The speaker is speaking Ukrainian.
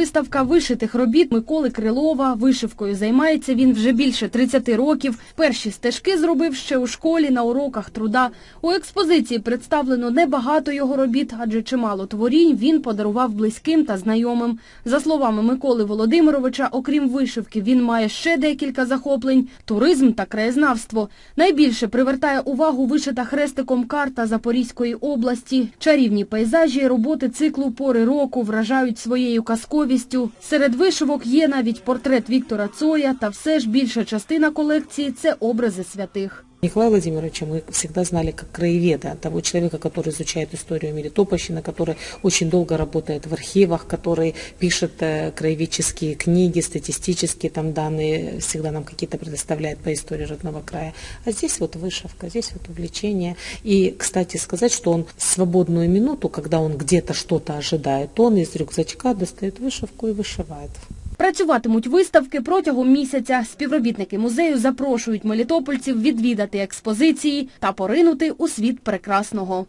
виставка вишитих робіт Миколи Крилова. Вишивкою займається він вже більше 30 років. Перші стежки зробив ще у школі на уроках труда. У експозиції представлено небагато його робіт, адже чимало творінь він подарував близьким та знайомим. За словами Миколи Володимировича, окрім вишивки, він має ще декілька захоплень – туризм та краєзнавство. Найбільше привертає увагу вишита хрестиком карта Запорізької області. Чарівні пейзажі роботи циклу «Пори року» вражають своєю казковістю. Серед вишивок є навіть портрет Віктора Цоя, та все ж більша частина колекції – це образи святих. Николая Владимировича мы всегда знали как краеведа, того человека, который изучает историю Мелитопольщины, который очень долго работает в архивах, который пишет э, краеведческие книги, статистические там данные, всегда нам какие-то предоставляет по истории родного края. А здесь вот вышивка, здесь вот увлечение. И, кстати, сказать, что он свободную минуту, когда он где-то что-то ожидает, он из рюкзачка достает вышивку и вышивает. Працюватимуть виставки протягом місяця. Співробітники музею запрошують мелітопольців відвідати експозиції та поринути у світ прекрасного.